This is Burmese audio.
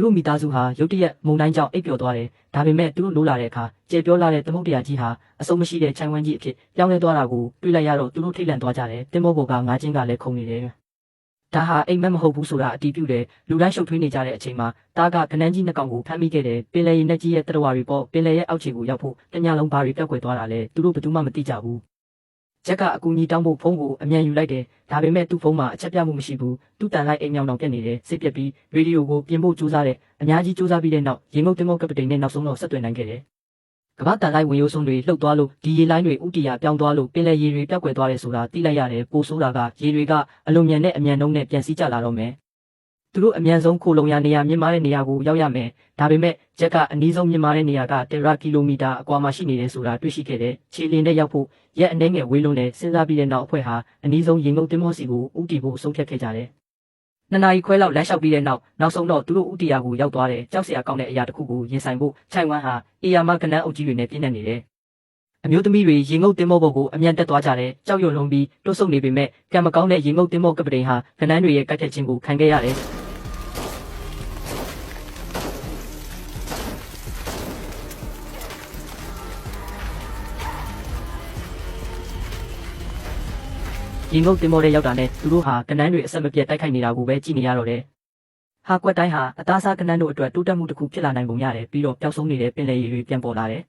သူတို့မိသားစုဟာရုတ်တရက်မုန်တိုင်းကြောင့်အိပ်ပျော်သွားတယ်ဒါပေမဲ့သူတို့လိုလာတဲ့အခါကျေပြောလာတဲ့သမုတ်တရားကြီးဟာအဆုံးမရှိတဲ့ခြံဝန်းကြီးအဖြစ်ပြောင်းလဲသွားတာကိုတွေ့လိုက်ရတော့သူတို့ထိတ်လန့်သွားကြတယ်တင်မောဘောကငါးချင်းကလည်းခုန်နေတယ်ဒါဟာအိမ်မက်မဟုတ်ဘူးဆိုတာအတီးပြုတယ်လူတိုင်းရှုပ်ထွေးနေကြတဲ့အချိန်မှာတားကကနန်းကြီးနှစ်ကောင်ကိုဖမ်းမိခဲ့တယ်ပင်လယ်ရင်နဲ့ကြီးရဲ့တရဝါတွေပေါ်ပင်လယ်ရဲ့အောက်ခြေကိုရောက်ဖို့တညလုံးဘာတွေပြောက်ကွယ်သွားတာလဲသူတို့ဘယ်သူမှမသိကြဘူး ဂျက်ကအကူကြီးတောင်းဖို့ဖုန်းကိုအမြန်ယူလိုက်တယ်ဒါပေမဲ့သူ့ဖုန်းမှာအချက်ပြမှုမရှိဘူးသူ့တန်လိုက်အိမ်မြောင်တောင်ပြက်နေတယ်စိတ်ပြက်ပြီးရေဒီယိုကိုပြင်ဖို့ကြိုးစားတယ်အများကြီးကြိုးစားပြီးတဲ့နောက်ရေငုပ်တင်ငုပ်ကပတိန်နဲ့နောက်ဆုံးတော့ဆက်သွယ်နိုင်ခဲ့တယ်ကမ္ဘာတန်လိုက်ဝင်ရိုးစုံတွေလှုပ်သွားလို့ဒီရေလိုင်းတွေဥတီယာပြောင်းသွားလို့ပင်လယ်ရေတွေပြောက်ကွယ်သွားတယ်ဆိုတာသိလိုက်ရတယ်ပိုဆိုးတာကရေတွေကအလွန်မြန်နဲ့အမြန်နှုန်းနဲ့ပြန်စီးကျလာတော့မယ် သူတို့အမြန်ဆုံးခိုလုံရနေရမြင့်မားတဲ့နေရာကိုရောက်ရမယ်ဒါပေမဲ့ဂျက်ကအနည်းဆုံးမြင့်မားတဲ့နေရာကတရာကီလိုမီတာအကွာမှာရှိနေတယ်ဆိုတာတွေ့ရှိခဲ့တယ်ခြေလင်းနဲ့ရောက်ဖို့ရက်အနှဲငယ်ဝေးလုံးနဲ့စဉ်းစားပြီးတဲ့နောက်အဖွဲ့ဟာအနည်းဆုံးရေငုပ်တင်မောစီကိုဥတီဖို့ဆုံးဖြတ်ခဲ့ကြတယ်နှစ်နာရီခွဲလောက်လမ်းလျှောက်ပြီးတဲ့နောက်နောက်ဆုံးတော့သူတို့ဥတီယာကိုရောက်သွားတယ်ကြောက်စရာကောင်းတဲ့အရာတစ်ခုကိုရင်ဆိုင်ဖို့ခြိုင်ဝမ်ဟာအေယာမကနန်းအုပ်ကြီးတွေနဲ့ပြည့်နေနေတယ်အမျိုးသမီးတွေရေငုပ်တင်မောဘုတ်ကိုအမြန်တက်သွားကြတယ်ကြောက်ရွံ့လုံးပြီးတွတ်ဆုပ်နေပေမဲ့ကံမကောင်းတဲ့ရေငုပ်တင်မောကပတိန်ဟာကနန်းတွေရဲ့ကတ်ထက်ခြင်းကိုခံခဲ့ရတယ် ရေငုပ်တင်မောတဲ့ရောက်တာနဲ့သူတို့ဟာကနန်းတွေအဆက်မပြတ်တိုက်ခိုက်နေတာကိုပဲကြည့်နေရတော့တယ်ဟာကွက်တိုင်းဟာအသားစားကနန်းတို့အတွက်တိုးတက်မှုတစ်ခုဖြစ်လာနိုင်ပုံရတယ်ပြီးတော့ပျောက်ဆုံးနေတဲ့ပင်လယ်ရေတွေပြန်ပေါ်လာတယ်